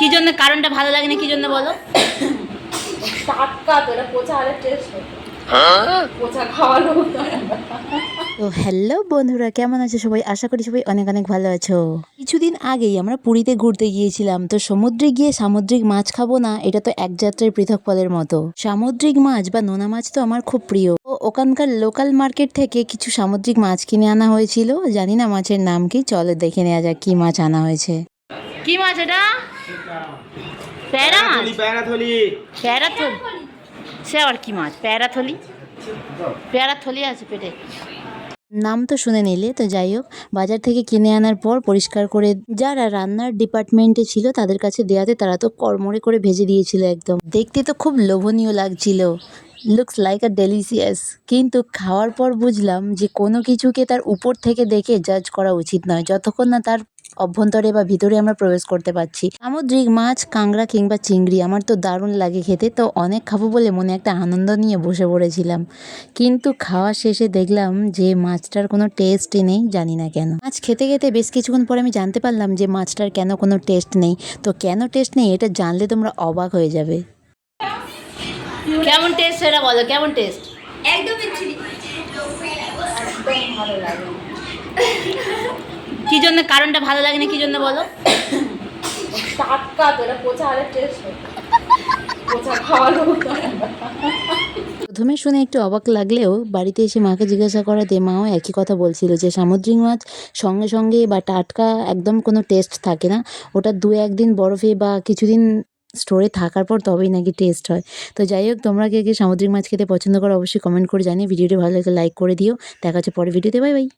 কি জন্য কারণটা ভালো লাগে না কি জন্য বলো? টাটকা তো এটা পচা আরে টেস্ট পচা খাওয়ানো তো হ্যালো বন্ধুরা কেমন আছো সবাই? আশা করি সবাই অনেক অনেক ভালো আছো। কিছুদিন আগেই আমরা পুরীতে ঘুরতে গিয়েছিলাম তো সমুদ্রে গিয়ে সামুদ্রিক মাছ খাব না এটা তো এক যাত্রায় পৃথক ফলের মতো। সামুদ্রিক মাছ বা নোনা মাছ তো আমার খুব প্রিয়। ও ওখানকার লোকাল মার্কেট থেকে কিছু সামুদ্রিক মাছ কিনে আনা হয়েছিল। জানি না মাছের নাম কি চলো দেখে নেওয়া যাক কি মাছ আনা হয়েছে। কি মাছ এটা? প্যারা মাছ প্যারাথলি। প্যারাথলি। সে আবার কি মাছ? প্যারাথলি? প্যারাথলি আছে পেটে। নাম তো শুনে নিলে তো যাই হোক বাজার থেকে কিনে আনার পর পরিষ্কার করে যারা রান্নার ডিপার্টমেন্টে ছিল তাদের কাছে দেওয়াতে তারা তো কর্মরে করে ভেজে দিয়েছিল একদম। দেখতে তো খুব লোভনীয় লাগছিল। লুকস লাইক আ ডেলিসিয়াস কিন্তু খাওয়ার পর বুঝলাম যে কোনো কিছুকে তার উপর থেকে দেখে জাজ করা উচিত নয়, যতক্ষণ না তার অভ্যন্তরে বা ভিতরে আমরা প্রবেশ করতে পারছি। সামুদ্রিক মাছ, কাঁকড়া কিংবা চিংড়ি, আমার তো দারুণ লাগে খেতে, তো অনেক খাব বলে মনে একটা আনন্দ নিয়ে বসে পড়েছিলাম। কিন্তু খাওয়া শেষে দেখলাম যে মাছটার কোনো টেস্টই নেই, জানি না কেন। মাছ খেতে খেতে বেশ কিছুক্ষণ পরে আমি জানতে পারলাম যে মাছটার কেন কোনো টেস্ট নেই। তো কেন টেস্ট নেই, এটা জানলে তোমরা অবাক হয়ে যাবে। কেমন টেস্ট সেটা বলো কেমন টেস্ট ভালো লাগে কি জন্য কারণটা ভালো লাগে না কি জন্য বলো? টাটকা তো এটা পচা আরে টেস্ট পচা খাওয়ানো প্রথমে শুনে একটু অবাক লাগলেও বাড়িতে এসে মাকে জিজ্ঞাসা করাতে মাও একই কথা বলছিল যে সামুদ্রিক মাছ সঙ্গে সঙ্গে বা টাটকা একদম কোনো টেস্ট থাকে না। ওটা দু একদিন বরফে বা কিছুদিন স্টোরে থাকার পর তবেই নাকি টেস্ট হয়। তো যাই হোক, তোমরা কে কে সামুদ্রিক মাছ খেতে পছন্দ করো অবশ্যই কমেন্ট করে জানিয়ে ভিডিওটি ভালো লাগে লাইক করে দিও। দেখা হচ্ছে পরে ভিডিওতে বাই বাই